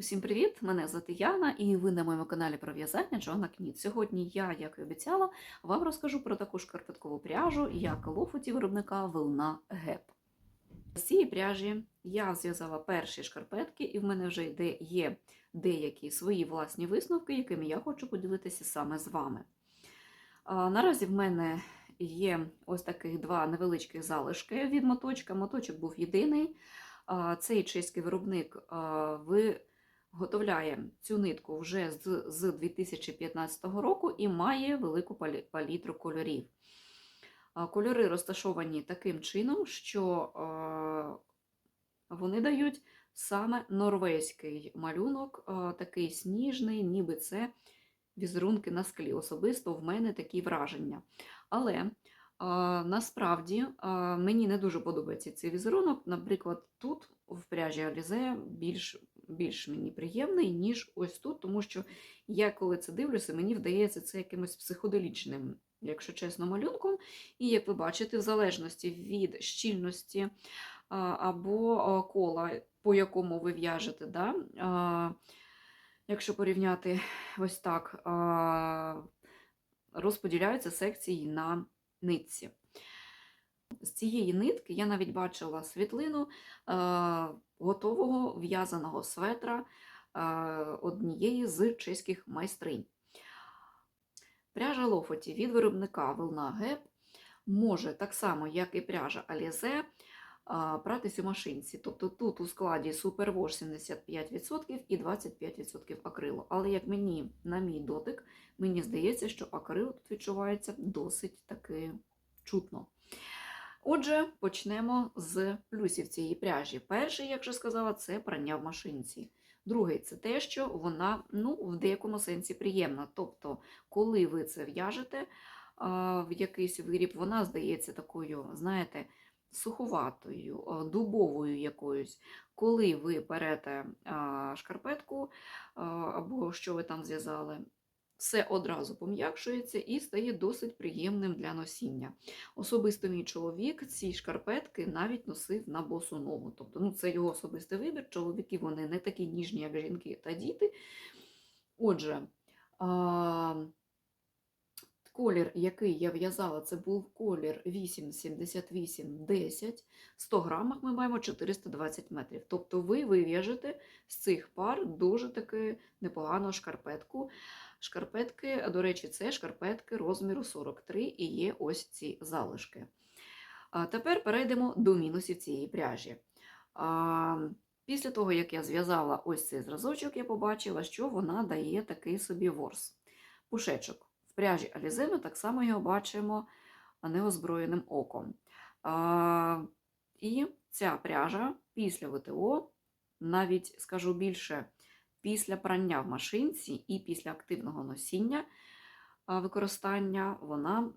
Усім привіт! Мене звати Яна, і ви на моєму каналі про в'язання Джона Кніт. Сьогодні я, як і обіцяла, вам розкажу про таку шкарпеткову пряжу, як лофоті виробника Волна Геп. З цієї пряжі я зв'язала перші шкарпетки, і в мене вже йде є деякі свої власні висновки, якими я хочу поділитися саме з вами. А, Наразі в мене є ось таких два невеличких залишки від моточка. Моточок був єдиний. Цей чеський виробник а, виготовляє цю нитку вже з, з 2015 року і має велику палі- палітру кольорів. Кольори розташовані таким чином, що вони дають саме норвезький малюнок, такий сніжний, ніби це візерунки на склі. Особисто в мене такі враження. Але насправді мені не дуже подобається цей візерунок. Наприклад, тут в пряжі Alize більш, більш мені приємний, ніж ось тут, тому що я коли це дивлюся, мені вдається це якимось психоделічним, якщо чесно, малюнком. І як ви бачите, в залежності від щільності або кола, по якому ви в'яжете, да, якщо порівняти ось так, розподіляються секції на нитці. З цієї нитки я навіть бачила світлину готового в'язаного светра е, однієї з чеських майстринь. Пряжа Лофоті від виробника Волна Геп може так само, як і пряжа Alize, а, пратись у машинці. Тобто тут у складі Superwash 75% і 25% акрилу. Але як мені, на мій дотик, мені здається, що акрил тут відчувається досить таки чутно. Отже, почнемо з плюсів цієї пряжі. Перший, як вже сказала, це прання в машинці. Другий це те, що вона ну, в деякому сенсі приємна. Тобто, коли ви це в'яжете в якийсь виріб, вона здається такою, знаєте, суховатою, дубовою якоюсь. Коли ви берете шкарпетку або що ви там зв'язали, все одразу пом'якшується і стає досить приємним для носіння. Особисто мій чоловік ці шкарпетки навіть носив на босу ногу. Тобто, ну, це його особистий вибір. Чоловіки вони не такі ніжні, як жінки та діти. Отже, а, колір, який я в'язала, це був колір 8,78,10. 100 грамах ми маємо 420 метрів. Тобто ви вив'яжете з цих пар дуже таки непогану шкарпетку. Шкарпетки, до речі, це шкарпетки розміру 43 і є ось ці залишки. Тепер перейдемо до мінусів цієї пряжі. Після того, як я зв'язала ось цей зразочок, я побачила, що вона дає такий собі ворс. Пушечок. В пряжі Alize ми так само його бачимо неозброєним оком. І ця пряжа після ВТО, навіть скажу більше, після прання в машинці і після активного носіння використання вона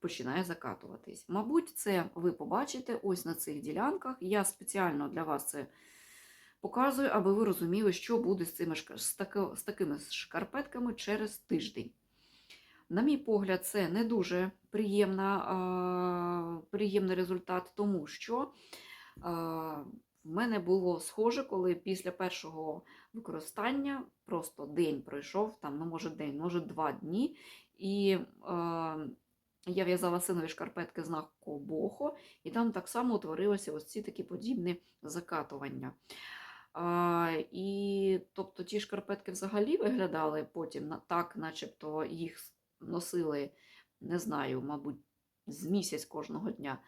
починає закатуватись. Мабуть, це ви побачите ось на цих ділянках. Я спеціально для вас це показую, аби ви розуміли, що буде з, цими, з, таки- з такими шкарпетками через тиждень. На мій погляд, це не дуже приємна, приємний результат, тому що в мене було схоже, коли після першого використання просто день пройшов, там, ну, може день, може два дні, і е, я в'язала синові шкарпетки знаку Бохо, і там так само утворилися ось ці такі подібні закатування. А, і тобто ті шкарпетки взагалі виглядали потім на- так, начебто їх носили, не знаю, мабуть, з місяць кожного дня.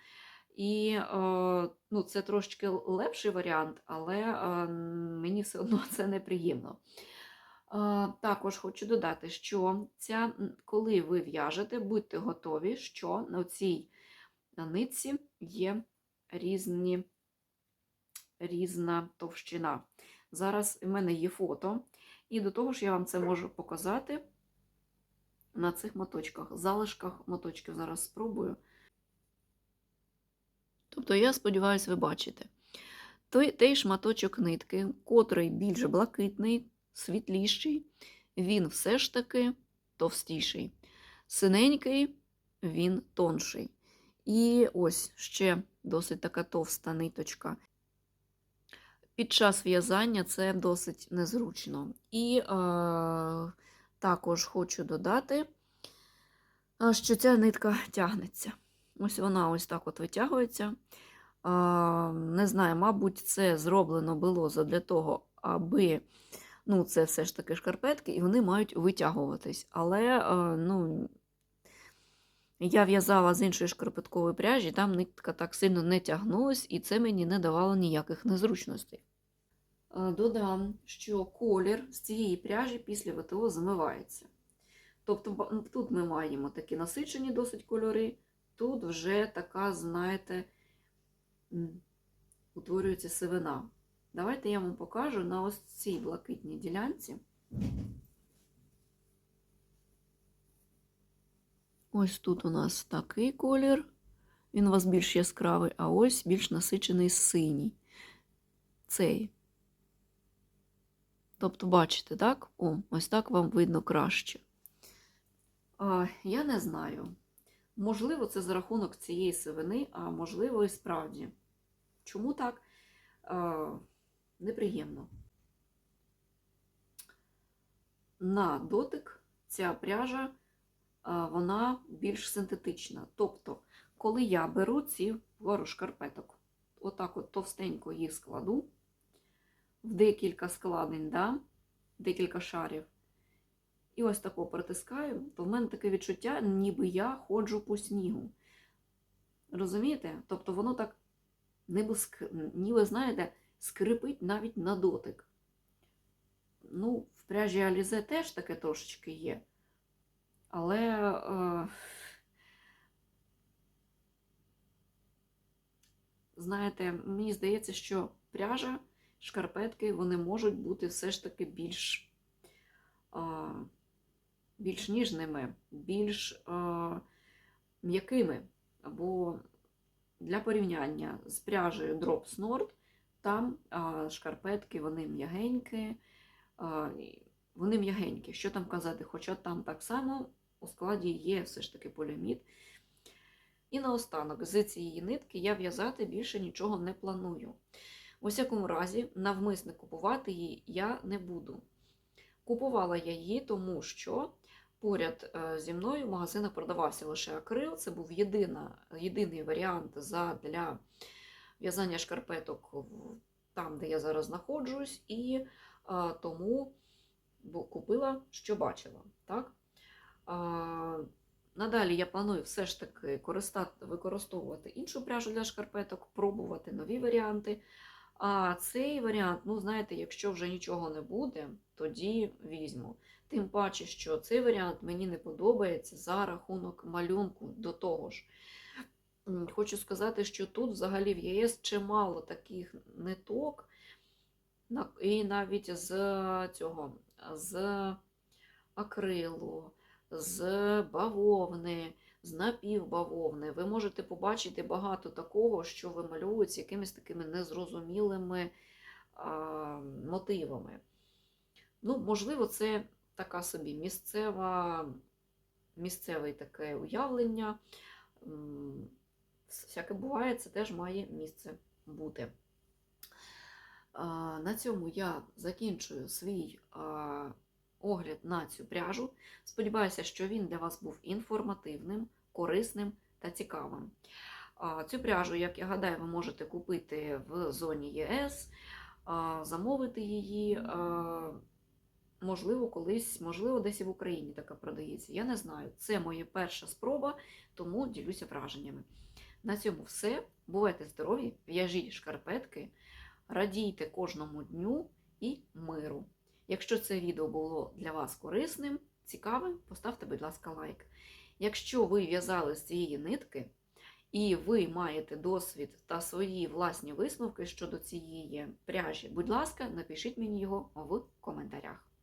І е, ну, це трошки лепший варіант, але е, мені все одно це неприємно. Е, також хочу додати, що ця, коли ви в'яжете, будьте готові, що на цій нитці є різні, різна товщина. Зараз в мене є фото, і до того ж я вам це можу показати на цих моточках, залишках моточків. Зараз спробую. Тобто, я сподіваюся, ви бачите. Той, той шматочок нитки, котрий більш блакитний, світліший, він все ж таки товстіший. Синенький, він тонший. І ось ще досить така товста ниточка. під час в'язання це досить незручно. І е, також хочу додати, що ця нитка тягнеться. Ось вона ось так от витягується. Не знаю, мабуть, це зроблено було для того, аби ну, це все ж таки шкарпетки, і вони мають витягуватись. Але е, ну, я в'язала з іншої шкарпеткової пряжі, там нитка так сильно не тягнулась, і це мені не давало ніяких незручностей. Е, Додам, що колір з цієї пряжі після ВТО змивається. Тобто тут ми маємо такі насичені досить кольори, тут вже така, знаєте, утворюється сивина. Давайте я вам покажу на ось цій блакитній ділянці. Ось тут у нас такий колір, він у вас більш яскравий, а ось більш насичений синій. Цей. Тобто, бачите, так? О, ось так вам видно краще. А, я не знаю. Можливо, це за рахунок цієї сивини, а можливо, і справді. Чому так? А, неприємно. На дотик ця пряжа вона більш синтетична. Тобто, коли я беру ці пару шкарпеток, отак от товстенько їх складу в декілька складень, да? декілька шарів, і ось тако притискаю, то в мене таке відчуття, ніби я ходжу по снігу. Розумієте? Тобто воно так, ніби, ніби знаєте, скрипить навіть на дотик. Ну, в пряжі Алізе теж таке трошечки є. Але е, знаєте, мені здається, що пряжа, шкарпетки, вони можуть бути все ж таки більш, е, більш ніжними, більш е, м'якими. Або для порівняння з пряжею Drops Nord, там е, шкарпетки, вони м'ягенькі, е, вони м'ягенькі. Що там казати? Хоча там так само у складі є все ж таки поліамід. І наостанок, з цієї нитки я в'язати більше нічого не планую. У всякому разі, навмисне купувати її я не буду. Купувала я її, тому що поряд е, зі мною в магазинах продавався лише акрил. Це був єдина, єдиний варіант для в'язання шкарпеток там, де я зараз знаходжусь, і а, тому купила, що бачила. Так? А, надалі я планую все ж таки використовувати іншу пряжу для шкарпеток, пробувати нові варіанти. А цей варіант, ну, знаєте, якщо вже нічого не буде, тоді візьму. Тим паче, що цей варіант мені не подобається за рахунок малюнку до того ж. Хочу сказати, що тут взагалі в ЄС чимало таких ниток, і навіть з цього, з акрилу, з бавовни, з напівбавовни. Ви можете побачити багато такого, що вимальовується якимись такими незрозумілими а, мотивами. Ну, можливо, це така собі місцева, місцеве таке уявлення. Всяке буває, це теж має місце бути. На цьому я закінчую свій огляд на цю пряжу. Сподіваюся, що він для вас був інформативним, корисним та цікавим. Цю пряжу, як я гадаю, ви можете купити в зоні ЄС, замовити її. Можливо, колись, можливо, десь і в Україні така продається. Я не знаю. Це моя перша спроба, тому ділюся враженнями. На цьому все. Бувайте здорові, в'яжіть шкарпетки, радійте кожному дню і миру. Якщо це відео було для вас корисним, цікавим, поставте, будь ласка, лайк. Якщо ви в'язали з цієї нитки і ви маєте досвід та свої власні висновки щодо цієї пряжі, будь ласка, напишіть мені його в коментарях.